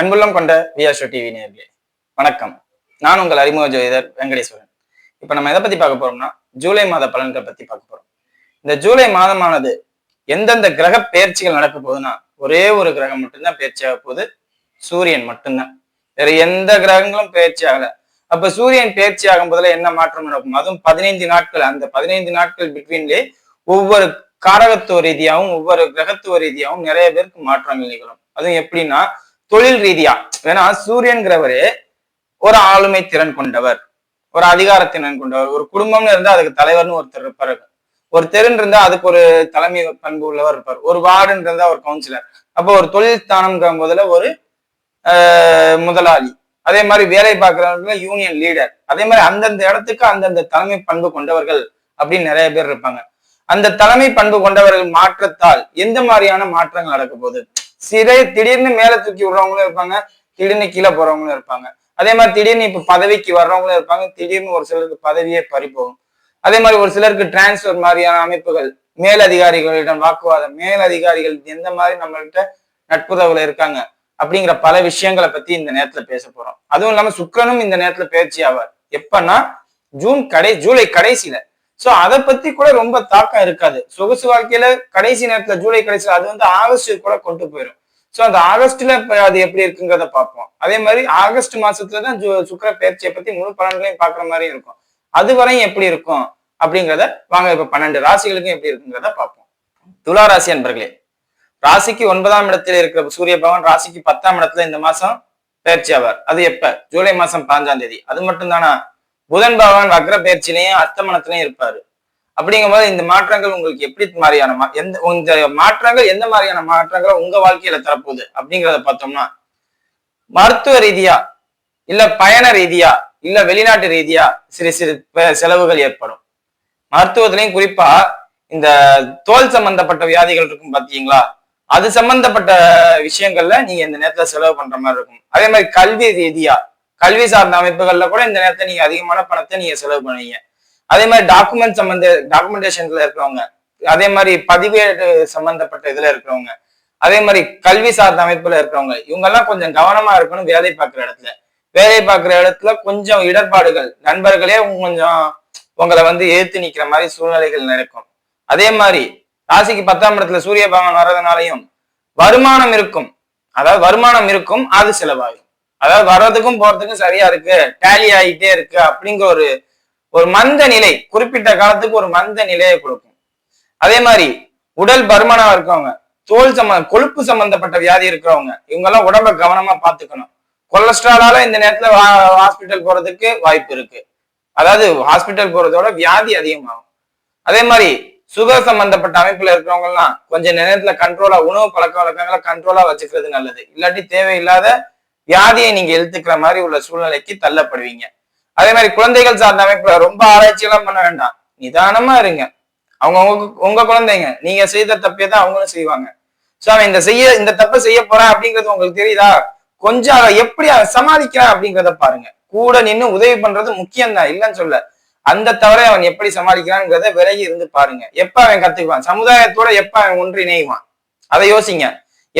அன்புள்ளம் கொண்ட வியாஷோ டிவி நேர்களே வணக்கம். நான் உங்கள் அறிமுக ஜோதிடர் வெங்கடேஸ்வரன். இப்போ நம்ம எதை பத்தி பார்க்க போறோம்னா ஜூலை மாத பலன்கள் பத்தி பார்க்க போறோம். இந்த ஜூலை மாதமானது எந்தெந்த கிரக பயிற்சிகள் நடக்க போகுதுன்னா ஒரே ஒரு கிரகம் மட்டும்தான் பெயர்ச்சி ஆக போகுது. சூரியன் மட்டும்தான். வேற எந்த கிரகங்களும் பெயர்ச்சி ஆகல. அப்ப சூரியன் பயிற்சி ஆகும் போதுல என்ன மாற்றம் நடக்கும்? அதுவும் பதினைந்து நாட்கள். அந்த பதினைந்து நாட்கள் பிட்வீன்லே ஒவ்வொரு காரகத்துவ ரீதியாகவும் ஒவ்வொரு கிரகத்துவ ரீதியாகவும் நிறைய பேருக்கு மாற்றங்கள் நிகழும். அதுவும் எப்படின்னா தொழில் ரீதியா. ஏன்னா சூரியன்கிறவரு ஒரு ஆளுமை திறன் கொண்டவர் ஒரு அதிகாரத்திறன் கொண்டவர் ஒரு குடும்பம்னு இருந்தா அதுக்கு தலைவர்னு ஒருத்தர் இருப்பாரு. ஒரு தெருன்னு இருந்தா அதுக்கு ஒரு தலைமை பண்பு உள்ளவர் இருப்பார். ஒரு வார்டுன்னு இருந்தா ஒரு கவுன்சிலர் அப்போ ஒரு தொழில் ஸ்தானம்ங்கிற போதுல ஒரு ஆஹ், முதலாளி. அதே மாதிரி வேலை பார்க்கறவங்க யூனியன் லீடர் அதே மாதிரி அந்தந்த இடத்துக்கு அந்தந்த தலைமை பண்பு கொண்டவர்கள் அப்படின்னு நிறைய பேர் இருப்பாங்க. அந்த தலைமை பண்பு கொண்டவர்கள் மாற்றத்தால் எந்த மாதிரியான மாற்றங்கள் நடக்க போகுது? சிறை திடீர்னு மேல தூக்கி விடுறவங்களும் இருப்பாங்க திடீர்னு கீழே போறவங்களும் இருப்பாங்க. அதே மாதிரி திடீர்னு இப்ப பதவிக்கு வர்றவங்களும் இருப்பாங்க திடீர்னு ஒரு சிலருக்கு பதவியே பறிப்போகும் அதே மாதிரி ஒரு சிலருக்கு டிரான்ஸ்பர் மாதிரியான அமைப்புகள் மேலதிகாரிகளிடம் வாக்குவாதம் மேலதிகாரிகள் எந்த மாதிரி நம்மள்கிட்ட நட்புறவுல இருக்காங்க அப்படிங்கிற பல விஷயங்களை பத்தி இந்த நேரத்துல பேச போறோம். அதுவும் இல்லாம சுக்கரனும் இந்த நேரத்துல பயிற்சி ஆவார். எப்பன்னா ஜூன் கடை ஜூலை கடைசியில சோ அதை பத்தி கூட ரொம்ப தாக்கம் இருக்காது. சொகுசு வாழ்க்கையில கடைசி நேரத்துல ஜூலை கடைசியில் அது வந்து ஆகஸ்ட் கூட கொண்டு போயிடும் சோ அந்த ஆகஸ்ட்ல அது எப்படி இருக்குங்கிறத பார்ப்போம். அதே மாதிரி ஆகஸ்ட் மாசத்துல தான் சுக்கர சுக்கிர பயிற்சியை பத்தி முழு பலன்களையும் பாக்குற மாதிரி இருக்கும். அது வரையும் எப்படி இருக்கும்? அப்படிங்கிறத வாங்க இப்ப பன்னெண்டு ராசிகளுக்கும் எப்படி இருக்குங்கிறத பார்ப்போம். துலா ராசி அன்பர்களே ராசிக்கு ஒன்பதாம் இடத்துல இருக்கிற சூரிய பகவான் ராசிக்கு பத்தாம் இடத்துல இந்த மாசம் பயிற்சி ஆவார். அது எப்ப? ஜூலை மாசம் பதினஞ்சாம் தேதி. அது மட்டும் தானா புதன் பகவான் வக்ர பயிற்சியிலையும் அஸ்தமனத்திலையும் இருப்பாரு. அப்படிங்கும்போது இந்த மாற்றங்கள் உங்களுக்கு எப்படி மாதிரியான மா- எந்த இந்த மாற்றங்கள் எந்த மாதிரியான மாற்றங்களை உங்க வாழ்க்கையில தரப்போகுது? அப்படிங்கிறத பார்த்தோம்னா மருத்துவ ரீதியா இல்ல பயண ரீதியா இல்ல வெளிநாட்டு ரீதியா சிறு சிறு செலவுகள் ஏற்படும். மருத்துவத்திலையும் குறிப்பா இந்த தோல் சம்பந்தப்பட்ட வியாதிகள் இருக்கும் பாத்தீங்களா அது சம்பந்தப்பட்ட விஷயங்கள்ல நீங்க இந்த நேரத்துல செலவு பண்ற மாதிரி இருக்கும். அதே மாதிரி கல்வி ரீதியா கல்வி சார்ந்த அமைப்புகள்ல கூட இந்த நேரத்தை நீங்க அதிகமான பணத்தை நீங்க செலவு பண்ணுவீங்க. அதே மாதிரி டாக்குமெண்ட் சம்பந்த டாக்குமெண்டேஷன்ல இருக்கிறவங்க அதே மாதிரி பதிவேடு சம்பந்தப்பட்ட இதுல இருக்கிறவங்க அதே மாதிரி கல்வி சார்ந்த அமைப்புல இருக்கிறவங்க இவங்க எல்லாம் கொஞ்சம் கவனமா இருக்கணும் வேலை பார்க்குற இடத்துல. வேலை பார்க்குற இடத்துல கொஞ்சம் இடர்பாடுகள் நண்பர்களே கொஞ்சம் உங்களை வந்து ஏத்து நிக்கிற மாதிரி சூழ்நிலைகள் நடக்கும். அதே மாதிரி ராசிக்கு பத்தாம் இடத்துல சூரிய பகவான் வர்றதுனாலையும் வருமானம் இருக்கும். அதாவது வருமானம் இருக்கும் அது செலவாகும். அதாவது வர்றதுக்கும் போறதுக்கும் சரியா இருக்கு டேலி ஆகிட்டே இருக்கு அப்படிங்கிற ஒரு ஒரு மந்த நிலை குறிப்பிட்ட காலத்துக்கு ஒரு மந்த நிலையை கொடுக்கும். அதே மாதிரி உடல் பருமனா இருக்கவங்க தோல் சம்ம கொழுப்பு சம்பந்தப்பட்ட வியாதி இருக்கிறவங்க இவங்க எல்லாம் உடம்ப கவனமா பாத்துக்கணும் கொலஸ்ட்ராலால இந்த நேரத்துல ஹாஸ்பிட்டல் போறதுக்கு வாய்ப்பு இருக்கு. அதாவது ஹாஸ்பிட்டல் போறதோட வியாதி அதிகமாகும். அதே மாதிரி சுகர் சம்பந்தப்பட்ட அமைப்புல இருக்கிறவங்க எல்லாம் கொஞ்சம் நேரத்துல கண்ட்ரோலா உணவு பழக்க வழக்கங்களை கண்ட்ரோலா வச்சுக்கிறது நல்லது. இல்லாட்டி தேவையில்லாத வியாதியை நீங்க இழுத்துக்கிற மாதிரி உள்ள சூழ்நிலைக்கு தள்ளப்படுவீங்க. அதே மாதிரி குழந்தைகள் சார்ந்த அமைப்புல ரொம்ப ஆராய்ச்சி எல்லாம் பண்ண வேண்டாம். நிதானமா இருங்க. அவங்க உங்க குழந்தைங்க நீங்க செய்த தப்பே தான் அவங்களும் செய்வாங்க. சோ அவன் இந்த செய்ய இந்த தப்பை செய்ய போறான் அப்படிங்கிறது உங்களுக்கு தெரியுதா? கொஞ்சம் அவன் எப்படி அவன் சமாளிக்கிறான் அப்படிங்கிறத பாருங்க. கூட நின்று உதவி பண்றது முக்கியம் தான் இல்லைன்னு சொல்ல. அந்த தவறை அவன் எப்படி சமாளிக்கிறான்ங்கிறத விலகி இருந்து பாருங்க. எப்ப அவன் கத்துக்குவான்? சமுதாயத்தோட எப்ப அவன் ஒன்றிணைவான்? அதை யோசிங்க.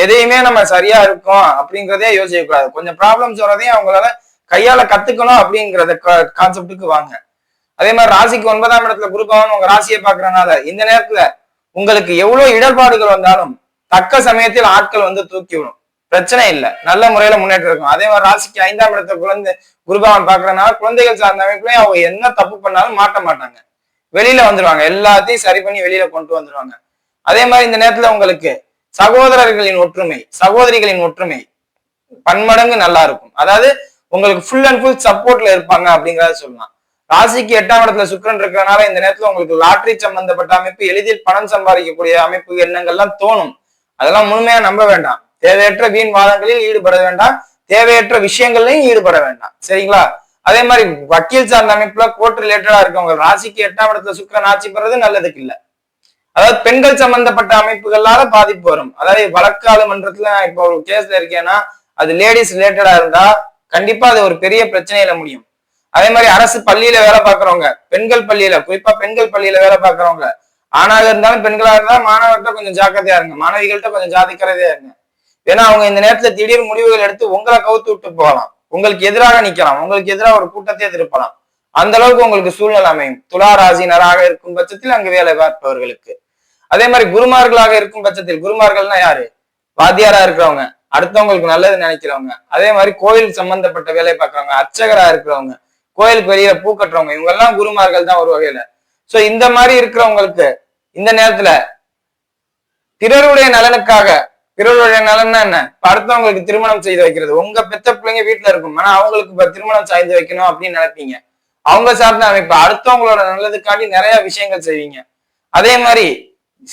எதையுமே நம்ம சரியா இருக்கோம் அப்படிங்கிறதே யோசிக்க கூடாது கொஞ்சம் ப்ராப்ளம்ஸ் வரதையும் அவங்களால கையால கத்துக்கணும் அப்படிங்கிறத கான்செப்டுக்கு வாங்க. அதே மாதிரி ராசிக்கு ஒன்பதாம் இடத்துல குருபவன் உங்க ராசியை பாக்குறனால இந்த நேரத்துல உங்களுக்கு எவ்வளவு இடர்பாடுகள் வந்தாலும் தக்க சமயத்தில் ஆட்கள் வந்து தூக்கி விடும் பிரச்சனை இல்லை. நல்ல முறையில முன்னேற்றம் இருக்கும். அதே மாதிரி ராசிக்கு ஐந்தாம் இடத்துல குழந்தை குருபவன் பாக்குறதுனால குழந்தைகள் சார்ந்த அமைப்புலயும் அவங்க என்ன தப்பு பண்ணாலும் மாட்ட மாட்டாங்க. வெளியில வந்துருவாங்க. எல்லாத்தையும் சரி பண்ணி வெளியில கொண்டு வந்துருவாங்க. அதே மாதிரி இந்த நேரத்துல உங்களுக்கு சகோதரர்களின் ஒற்றுமை சகோதரிகளின் ஒற்றுமை பன்மடங்கு நல்லா இருக்கும். அதாவது உங்களுக்கு ஃபுல் அண்ட் ஃபுல் சப்போர்ட்ல இருப்பாங்க அப்படிங்கறத சொல்லலாம். ராசிக்கு எட்டாம் இடத்துல சுக்கிரன் இருக்கிறனால இந்த நேரத்துல உங்களுக்கு லாட்டரி சம்பந்தப்பட்ட அமைப்பு எளிதில் பணம் சம்பாதிக்கக்கூடிய அமைப்பு எண்ணங்கள்லாம் தோணும். அதெல்லாம் முழுமையா நம்ப வேண்டாம். தேவையற்ற வீண் வாதங்களில் ஈடுபட வேண்டாம். தேவையற்ற விஷயங்கள்லையும் ஈடுபட வேண்டாம். சரிங்களா? அதே மாதிரி வக்கீல் சார்ந்த அமைப்புல கோர்ட் ரிலேட்டடா இருக்கவங்க ராசிக்கு எட்டாம் இடத்துல சுக்கிரன் ஆட்சி பெறது நல்லதுக்கு இல்லை. அதாவது பெண்கள் சம்பந்தப்பட்ட அமைப்புகளால பாதிப்பு வரும். அதாவது வழக்காளு மன்றத்துல நான் இப்போ ஒரு கேஸ்ல இருக்கேன்னா அது லேடிஸ் ரிலேட்டடா இருந்தா கண்டிப்பா அது ஒரு பெரிய பிரச்சனையில முடியும். அதே மாதிரி அரசு பள்ளியில வேலை பார்க்குறவங்க பெண்கள் பள்ளியில குறிப்பா பெண்கள் பள்ளியில வேலை பார்க்குறவங்க ஆணாக இருந்தாலும் பெண்களா இருந்தாலும் மாணவர்கிட்ட கொஞ்சம் ஜாக்கிரதையா இருங்க. மாணவிகள்கிட்ட கொஞ்சம் ஜாதிக்கிறதே இருங்க. ஏன்னா அவங்க இந்த நேரத்துல திடீர் முடிவுகள் எடுத்து உங்களை கவுத்து விட்டு போகலாம். உங்களுக்கு எதிராக நிக்கலாம். உங்களுக்கு எதிராக ஒரு கூட்டத்தை திருப்பலாம் அந்த அளவுக்கு உங்களுக்கு சூழ்நிலை அமையும். துலா ராசினராக இருக்கும் பட்சத்தில் அங்கு வேலை பார்ப்பவர்களுக்கு. அதே மாதிரி குருமார்களாக இருக்கும் பட்சத்தில் குருமார்கள்னா யாரு? வாத்தியாரா இருக்கிறவங்க. அடுத்தவங்களுக்கு நல்லது நினைக்கிறவங்க. அதே மாதிரி கோயில் சம்பந்தப்பட்ட வேலை பார்க்கறவங்க அர்ச்சகரா இருக்கிறவங்க கோயிலுக்கு வெளியில பூ கட்டுறவங்க இவங்க எல்லாம் குருமார்கள் தான் ஒரு வகையில. சோ இந்த மாதிரி இருக்கிறவங்களுக்கு இந்த நேரத்துல பிறருடைய நலனுக்காக பிறருடைய நலன்னா என்ன? இப்ப அடுத்தவங்களுக்கு திருமணம் செய்து வைக்கிறது. உங்க பெத்த பிள்ளைங்க வீட்டுல இருக்கும். ஆனா அவங்களுக்கு இப்ப திருமணம் சாய்ந்து வைக்கணும் அப்படின்னு நினைப்பீங்க. அவங்க சார்ந்த அமைப்பு. அடுத்தவங்களோட நல்லதுக்காண்டி நிறைய விஷயங்கள் செய்வீங்க. அதே மாதிரி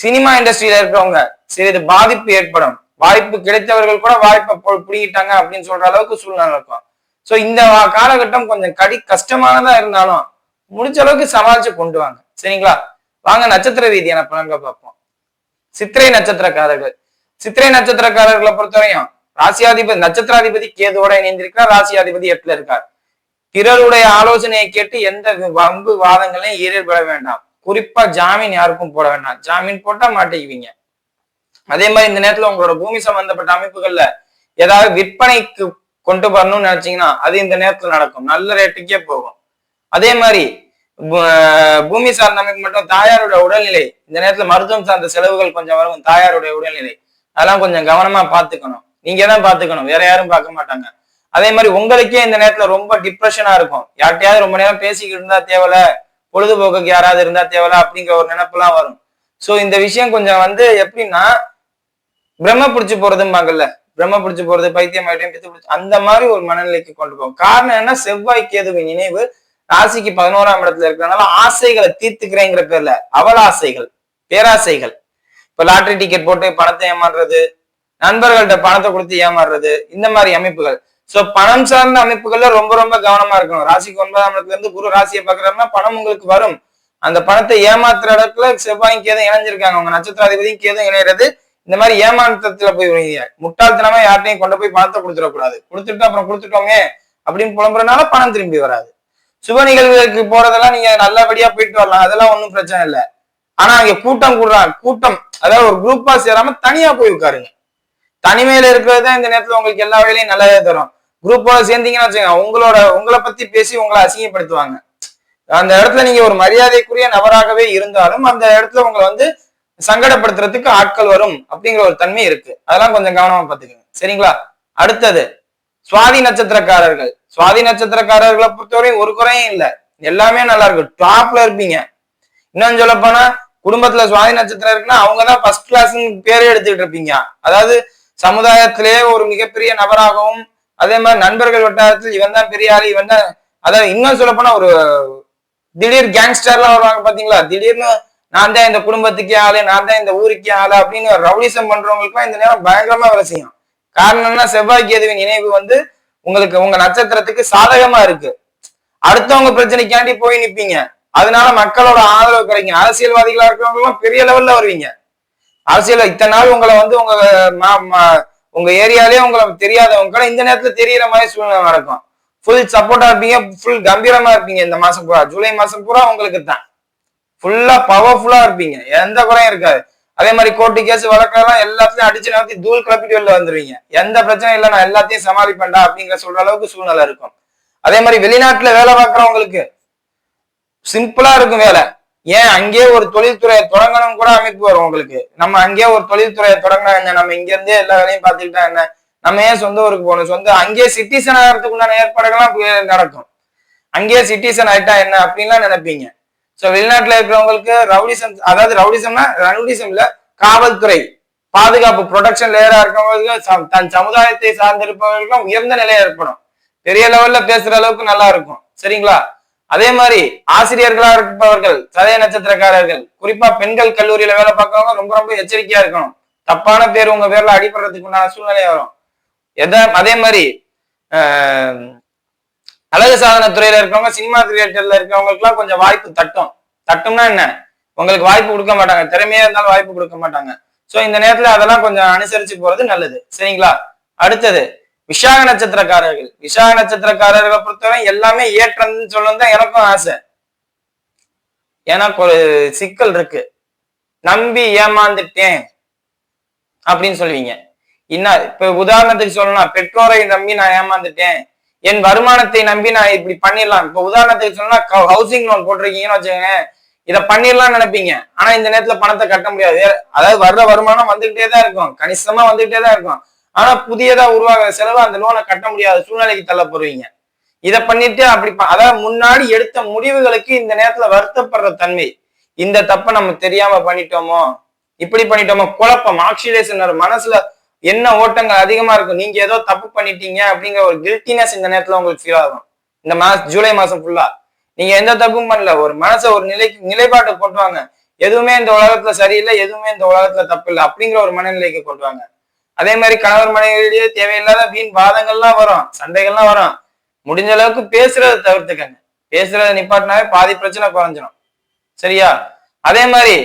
சினிமா இண்டஸ்ட்ரியில இருக்கிறவங்க சிறிது பாதிப்பு ஏற்படும். வாய்ப்பு கிடைத்தவர்கள் கூட வாய்ப்பை பிடிக்கிட்டாங்க அப்படின்னு சொல்ற அளவுக்கு சூழ்நிலை இருக்கும். சோ இந்த காலகட்டம் கொஞ்சம் கடி கஷ்டமானதா இருந்தாலும் முடிஞ்ச அளவுக்கு சமாளிச்சு கொண்டு வாங்க. சரிங்களா? வாங்க நட்சத்திர ரீதியான பலன்கள் பார்ப்போம். சித்திரை நட்சத்திரக்காரர்கள். சித்திரை நட்சத்திரக்காரர்களை பொறுத்தவரையும் ராசியாதிபதி நட்சத்திராதிபதி கேதுவோட இணைந்திருக்கிறார். ராசியாதிபதி எட்டுல இருக்கார். பிறருடைய ஆலோசனையை கேட்டு எந்த வம்பு வாதங்களையும் ஈடுபட வேண்டாம். குறிப்பா ஜாமீன் யாருக்கும் போட வேண்டாம். ஜாமீன் போட்டா மாட்டிக்குவீங்க. அதே மாதிரி இந்த நேரத்துல உங்களோட பூமி சம்பந்தப்பட்ட அமைப்புகள்ல ஏதாவது விற்பனைக்கு கொண்டு வரணும்னு நினைச்சீங்கன்னா அது இந்த நேரத்துல நடக்கும். நல்ல ரேட்டுக்கே போகும். அதே மாதிரி பூமி சார்ந்த அமைப்பு மட்டும் தாயாரோட உடல்நிலை இந்த நேரத்துல மருத்துவம் சார்ந்த செலவுகள் கொஞ்சம் வரும் தாயாருடைய உடல்நிலை. அதெல்லாம் கொஞ்சம் கவனமா பாத்துக்கணும் நீங்க தான் பாத்துக்கணும் வேற யாரும் பார்க்க மாட்டாங்க. அதே மாதிரி உங்களுக்கே இந்த நேரத்துல ரொம்ப டிப்ரெஷனா இருக்கும். யார்கிட்டயாவது ரொம்ப நேரம் பேசிக்கிட்டு இருந்தா தேவல பொழுதுபோக்குக்கு யாராவது இருந்தா தேவல அப்படிங்கிற ஒரு நினைப்புலாம் வரும். சோ இந்த விஷயம் கொஞ்சம் வந்து எப்படின்னா பிரம்ம பிடிச்சி போறதும்பாங்கல்ல பிரம்ம பிடிச்சி போறது பைத்தியம் ஆயிட்டும் பித்து பிடிச்சி அந்த மாதிரி ஒரு மனநிலைக்கு கொண்டு போகும். காரணம் என்ன செவ்வாய் கேதுவின் நினைவு ராசிக்கு பதினோராம் இடத்துல இருக்கிறனால ஆசைகளை தீர்த்துக்கிறேங்கிற பேர்ல அவல ஆசைகள் பேராசைகள். இப்ப லாட்ரி டிக்கெட் போட்டு பணத்தை ஏமாறுறது நண்பர்கள்ட்ட பணத்தை கொடுத்து ஏமாறுறது இந்த மாதிரி அமைப்புகள். சோ பணம் சார்ந்த அமைப்புகள்ல ரொம்ப ரொம்ப கவனமா இருக்கணும். ராசிக்கு ஒன்பதாம் இடத்துல இருந்து குரு ராசியை பாக்குறாருன்னா பணம் உங்களுக்கு வரும். அந்த பணத்தை ஏமாத்துற இடத்துல செவ்வாயும் கேதும் இணைஞ்சிருக்காங்க. உங்க நட்சத்திராதிபதியும் கேதும் இணையிறது. இந்த மாதிரி ஏமாற்றத்துல போய் விழுங்க முட்டாள்தனமா யார்ட்டையும் கொண்டு போய் பணத்தை கொடுத்துடக்கூடாது. கொடுத்துட்டு அப்புறம் கொடுத்துட்டோமே அப்படின்னு புலம்புறதுனால பணம் திரும்பி வராது. சுப நிகழ்வுகளுக்கு போறதெல்லாம் நீங்க நல்லபடியா போயிட்டு வரலாம். அதெல்லாம் ஒன்றும் பிரச்சனை இல்லை. ஆனா அங்க கூட்டம் கூடுறாங்க கூட்டம் அதாவது ஒரு குரூப்பா சேராம தனியா போய் உட்காருங்க. தனிமையில இருக்கிறது தான் இந்த நேரத்துல உங்களுக்கு எல்லா வகையிலையும் நல்லதே தரும். குரூப்போட சேர்ந்தீங்கன்னு வச்சுக்கோங்க உங்களோட உங்களை பத்தி பேசி உங்களை அசிங்கப்படுத்துவாங்க. அந்த இடத்துல நீங்க ஒரு மரியாதைக்குரிய நபராகவே இருந்தாலும் அந்த இடத்துல உங்களை வந்து சங்கடப்படுத்துறதுக்கு ஆட்கள் வரும் அப்படிங்கிற ஒரு தன்மை இருக்கு. அதெல்லாம் கொஞ்சம் கவனமா பாத்துக்கோங்க சரிங்களா? அடுத்தது சுவாதி நட்சத்திரக்காரர்கள். சுவாதி நட்சத்திரக்காரர்களை பொறுத்தவரையும் ஒரு குறையும் இல்ல. எல்லாமே நல்லா இருக்கு. டாப்ல இருப்பீங்க. இன்னும் சொல்ல போனா குடும்பத்துல சுவாதி நட்சத்திரம் இருக்குன்னா அவங்கதான் ஃபர்ஸ்ட் கிளாஸ் பேரே எடுத்துக்கிட்டு இருப்பீங்க. அதாவது சமுதாயத்திலேயே ஒரு மிகப்பெரிய நபராகவும் அதே மாதிரி நண்பர்கள் வட்டாரத்தில் இவன் தான் பெரிய ஆளு இவன் தான் அதாவது இன்னும் சொல்ல போனா ஒரு திடீர் கேங்ஸ்டர்லாம் வருவாங்க பாத்தீங்களா? திடீர்னு நான் தான் இந்த குடும்பத்துக்கே ஆளு நான் தான் இந்த ஊருக்கே ஆளு அப்படின்னு ரவுடிசம் பண்றவங்களுக்குலாம் இந்த நேரம் பயங்கரமா வேலை செய்யும். காரணம் செவ்வாய் கேதுவின் இணைவு வந்து உங்களுக்கு உங்க நட்சத்திரத்துக்கு சாதகமா இருக்கு. அடுத்தவங்க பிரச்சனைக்காண்டி போய் நிப்பீங்க. அதனால மக்களோட ஆதரவு கிடைக்கும். அரசியல்வாதிகளா இருக்கிறவங்க எல்லாம் பெரிய லெவல்ல வருவீங்க. அரசியல் இத்தனை நாள் உங்களை வந்து உங்க உங்க ஏரியாலே உங்களை தெரியாதவங்க இந்த நேரத்துல தெரியற மாதிரி சூழ்நிலை நடக்கும். ஃபுல் சப்போர்ட்டா இருப்பீங்க ஃபுல் கம்பீரமா இருப்பீங்க இந்த மாசம் பூரா. ஜூலை மாசம் பூரா உங்களுக்கு தான். ஃபுல்லா பவர்ஃபுல்லா இருப்பீங்க. எந்த குறையும் இருக்காது. அதே மாதிரி கோர்ட்டு கேஸ் வழக்கெல்லாம் எல்லாத்தையும் அடிச்சு நடத்தி தூள் கிளப்பிட்டு வெளில வந்துருவீங்க. எந்த பிரச்சனையும் இல்லை நான் எல்லாத்தையும் சமாளிப்பேன்டா அப்படிங்கிற சொல்ற அளவுக்கு சூழ்நிலை இருக்கும். அதே மாதிரி வெளிநாட்டுல வேலை பார்க்குறவங்களுக்கு சிம்பிளா இருக்கும் வேலை. ஏன் அங்கேயே ஒரு தொழில்துறையை தொடங்கணும் கூட அமைப்பு வரும் உங்களுக்கு. நம்ம அங்கேயே ஒரு தொழில்துறையை தொடங்கினா என்ன? நம்ம இங்க இருந்தே எல்லா வேலையும் பார்த்துக்கிட்டா என்ன? நம்ம ஏன் சொந்த ஊருக்கு போகணும்? சொந்த அங்கேயே சிட்டிசன் ஆகிறதுக்கு உண்டான ஏற்பாடுகள்லாம் நடக்கும். அங்கேயே சிட்டிசன் ஆயிட்டா என்ன? அப்படின்லாம் நினைப்பீங்க. சோ வெளிநாட்டுல இருக்கிறவங்களுக்கு ரவுடிசம் அதாவது ரவுடிசம்னா ரவுடிசம் இல்ல காவல்துறை. பாதுகாப்பு ப்ரொடெக்ஷன் லேயரா இருக்கவங்களுக்கு ச- தன் சமுதாயத்தை சார்ந்திருப்பவர்களுக்கும் உயர்ந்த நிலை ஏற்படும். பெரிய லெவல்ல பேசுற அளவுக்கு நல்லா இருக்கும். சரிங்களா? அதே மாதிரி ஆசிரியர்களா இருப்பவர்கள் சதய நட்சத்திரக்காரர்கள் குறிப்பா பெண்கள் கல்லூரியில வேலை பார்க்கறவங்க ரொம்ப ரொம்ப எச்சரிக்கையா இருக்கணும். தப்பான பேர் உங்க பேர்ல அடிபடுறதுக்கு உண்டான சூழ்நிலை வரும். எத அதே மாதிரி ஆஹ், அழகு சாதன துறையில இருக்கவங்க சினிமா கிரியேட்டர்ல இருக்கவங்களுக்குலாம் கொஞ்சம் வாய்ப்பு தட்டும். தட்டும்னா என்ன? உங்களுக்கு வாய்ப்பு கொடுக்க மாட்டாங்க. திறமையா இருந்தாலும் வாய்ப்பு கொடுக்க மாட்டாங்க. சோ இந்த நேரத்துல அதெல்லாம் கொஞ்சம் அனுசரிச்சு போறது நல்லது. சரிங்களா? அடுத்தது விசாக நட்சத்திரக்காரர்கள். விசாக நட்சத்திரக்காரர்களை பொறுத்தவரை எல்லாமே ஏற்றம்னு சொல்லணும் தான் எனக்கும் ஆசை. எனக்கு ஒரு சிக்கல் இருக்கு. நம்பி ஏமாந்துட்டேன் அப்படின்னு சொல்லுவீங்க. இன்னும் இப்ப உதாரணத்துக்கு சொல்லலாம் பெற்றோரை நம்பி நான் ஏமாந்துட்டேன். என் வருமானத்தை நம்பி நான் இப்படி பண்ணிடலாம். இப்ப உதாரணத்துக்கு சொல்லலாம் ஹவுசிங் லோன் போட்டிருக்கீங்கன்னு வச்சுக்கோங்க இதை பண்ணிடலாம்னு நினைப்பீங்க. ஆனா இந்த நேரத்துல பணத்தை கட்ட முடியாது. அதாவது வர்ற வருமானம் வந்துகிட்டே தான் இருக்கும். கணிசமா வந்துகிட்டே தான் இருக்கும். ஆனா புதியதா உருவாகிற செலவு அந்த லோனை கட்ட முடியாத சூழ்நிலைக்கு தள்ளப்படுவீங்க இதை பண்ணிட்டு அப்படி அதாவது முன்னாடி எடுத்த முடிவுகளுக்கு இந்த நேரத்துல வருத்தப்படுற தன்மை. இந்த தப்பை நம்ம தெரியாம பண்ணிட்டோமோ? இப்படி பண்ணிட்டோமோ? குழப்பம் ஆக்சிடேஷன் மனசுல என்ன ஓட்டங்கள் அதிகமா இருக்கும்? நீங்க ஏதோ தப்பு பண்ணிட்டீங்க அப்படிங்கிற ஒரு கில்ட்டினஸ் இந்த நேரத்துல உங்களுக்கு ஃபீல் ஆகும். இந்த மாசம் ஜூலை மாசம் ஃபுல்லா நீங்க எந்த தப்பும் பண்ணல. ஒரு மனசை ஒரு நிலைக்கு நிலைப்பாட்டை கொண்டு வாங்க. எதுவுமே இந்த உலகத்துல சரியில்லை எதுவுமே இந்த உலகத்துல தப்பு இல்லை அப்படிங்கிற ஒரு மனநிலைக்கு கொண்டு வாங்க. அதே மாதிரி கணவர் மனைவியிடையே தேவையில்லாத வீண் வாதங்கள்லாம் வரும் சண்டைகள்லாம் வரும். முடிஞ்ச அளவுக்கு பேசுறதை தவிர்த்துக்கங்க. பேசுறதை நிப்பாட்டினாவே பாதி பிரச்சனை குறைஞ்சிடும் சரியா? அதே மாதிரி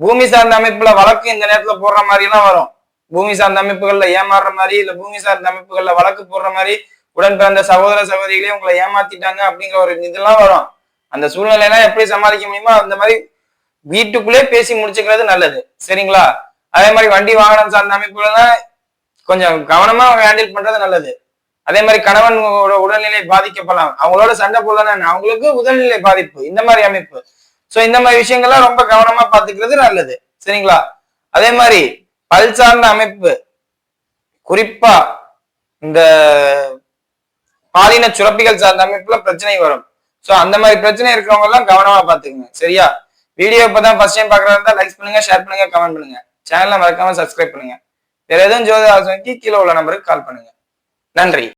பூமி சார்ந்த அமைப்புல வழக்கு இந்த நேரத்துல போடுற மாதிரி எல்லாம் வரும். பூமி சார்ந்த அமைப்புகள்ல ஏமாறுற மாதிரி இல்ல பூமி சார்ந்த அமைப்புகள்ல வழக்கு போடுற மாதிரி உடன் பிறந்த சகோதர சகோதரிகளே உங்களை ஏமாத்திட்டாங்க அப்படிங்கிற ஒரு இதெல்லாம் வரும். அந்த சூழ்நிலையெல்லாம் எப்படி சமாளிக்க முடியுமோ அந்த மாதிரி வீட்டுக்குள்ளே பேசி முடிச்சுக்கிறது நல்லது. சரிங்களா? அதே மாதிரி வண்டி வாகனம் சார்ந்த அமைப்புகள்லாம் கொஞ்சம் கவனமா ஹேண்டில் பண்றது நல்லது. அதே மாதிரி கணவன் உடல்நிலை பாதிக்கப்படலாம். அவங்களோட சண்டை போடலாம் அவங்களுக்கு உடல்நிலை பாதிப்பு. இந்த மாதிரி அமைப்பு. சோ இந்த மாதிரி விஷயங்கள்லாம் ரொம்ப கவனமா பாத்துக்கிறது நல்லது. சரிங்களா? அதே மாதிரி பல் சார்ந்த அமைப்பு. குறிப்பா இந்த பாலின சுரப்பிகள் சார்ந்த அமைப்புல பிரச்சனை வரும். சோ அந்த மாதிரி பிரச்சனை இருக்கிறவங்க எல்லாம் கவனமா பாத்துக்கங்க சரியா? வீடியோ இப்பதான் ஃபர்ஸ்ட் டைம் பாக்குறதா இருந்தா லைக் பண்ணுங்க ஷேர் பண்ணுங்க கமெண்ட் பண்ணுங்க. சேனலை மறக்காம சப்ஸ்கிரைப் பண்ணுங்க. வேற எதுவும் ஜோதி ஆலோசனைக்கு கீழே உள்ள நம்பருக்கு கால் பண்ணுங்க. நன்றி.